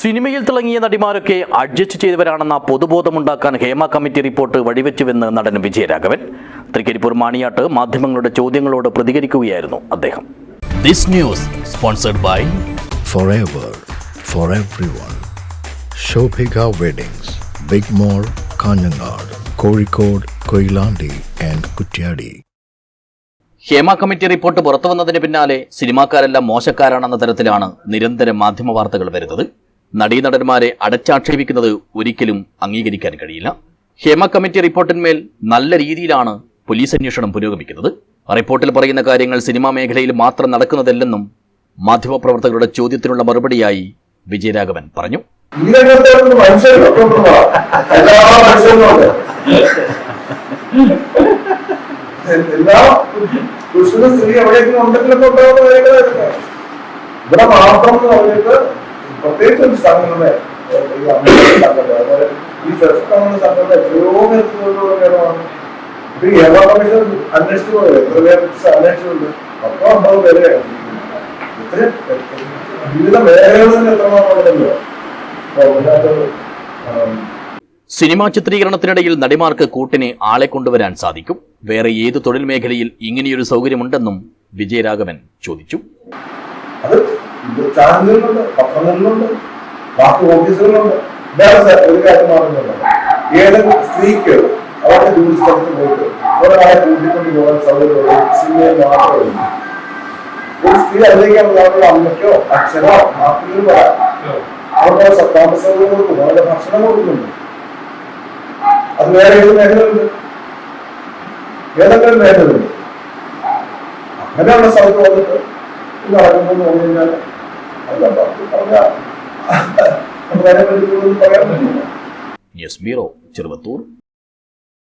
സിനിമയിൽ തിളങ്ങിയ നടിമാരൊക്കെ അഡ്ജസ്റ്റ് ചെയ്തവരാണെന്ന പൊതുബോധമുണ്ടാക്കാൻ ഹേമ കമ്മിറ്റി റിപ്പോർട്ട് വഴിവെച്ചുവെന്ന് നടൻ വിജയരാഘവൻ. തൃക്കരിപ്പൂർ മാണിയാട്ട് മാധ്യമങ്ങളുടെ ചോദ്യങ്ങളോട് പ്രതികരിക്കുകയായിരുന്നു അദ്ദേഹം. This news sponsored by forever for everyone. Shobhika Weddings, Big Mall, Kanhangad Kozhikode, Koilandi and Kuttiadi Hema committee report പുറത്തു വന്നതിന് പിന്നാലെ സിനിമാക്കാരെല്ലാം മോശക്കാരാണെന്ന തരത്തിലാണ് നിരന്തരം മാധ്യമ വാർത്തകൾ വരുന്നത്. നടീനടന്മാരെ അടച്ചാക്ഷേപിക്കുന്നത് ഒരിക്കലും അംഗീകരിക്കാൻ കഴിയില്ല. ഹേമ കമ്മിറ്റി റിപ്പോർട്ടിന്മേൽ നല്ല രീതിയിലാണ് പോലീസ് അന്വേഷണം പുരോഗമിക്കുന്നത്. റിപ്പോർട്ടിൽ പറയുന്ന കാര്യങ്ങൾ സിനിമാ മേഖലയിൽ മാത്രം നടക്കുന്നതല്ലെന്നും മാധ്യമപ്രവർത്തകരുടെ ചോദ്യത്തിനുള്ള മറുപടിയായി വിജയരാഘവൻ പറഞ്ഞു. എല്ലാ ഇവിടെ മാത്രം എന്ന് പറഞ്ഞിട്ട് പ്രത്യേകിച്ച് ഒരു സംഘടന ഈ അമേരിക്കൻ സംഘടന അതുപോലെ ഈ ഫെസ്റ്റ് നമ്മുടെ സംഘടന എത്രയോ നേതൃത്വത്തിലുള്ള ഇത് ഈ കമ്മീഷൻ അന്വേഷിച്ചു പോയത് എത്ര പേര് അന്വേഷിച്ചിട്ടുണ്ട്? പത്തോ അമ്പതോ പേരെ ഇത്രയും വിവിധ മേഖലകളിൽ നിന്ന് എത്രമാത്രം ഉണ്ടല്ലോ അപ്പൊ അതിനകത്ത് സിനിമാ ചിത്രീകരണത്തിനിടയിൽ നടിമാർക്ക് കൂട്ടിന് ആളെ കൊണ്ടുവരാൻ സാധിക്കും. വേറെ ഏത് തൊഴിൽ മേഖലയിൽ ഇങ്ങനെയൊരു സൗകര്യമുണ്ടെന്നും വിജയരാഘവൻ ചോദിച്ചു. അത് ചാനലുകളുണ്ട് പത്രങ്ങളിലുണ്ട് ബാക്കി ഓഫീസുകളുണ്ട്. വേറെ ഒരു കാര്യം മാറുന്നില്ല ഏതെങ്കിലും സ്ത്രീക്ക് അവരുടെ ജോലി സ്ഥലത്ത് പോയിട്ട് ഒരാളെ കൂട്ടിക്കൊണ്ട് പോകാൻ സൗകര്യമുള്ള സിനിമയിൽ മാത്രമേ ഒരു സ്ത്രീ അവരുടെ അമ്മയ്ക്കോ അച്ഛനോ വരാം. അവരുടെ സ- താമസ സൗകര്യം കൊടുക്കുന്നു അവരുടെ ഭക്ഷണം കൊടുക്കുന്നുണ്ട്. അത് വേറെ ഏത് മേഖലയുണ്ട് ഏതെങ്കിലും മേഖലയുണ്ട് അങ്ങനെയുള്ള സ്ഥലത്ത് വന്നിട്ട് ഇത് നടക്കുമ്പോൾ പറഞ്ഞു കഴിഞ്ഞാൽ അല്ല പറഞ്ഞ. നമുക്ക് അതിനെ പറയാൻ പറ്റില്ല. News bureau Cheruvathur.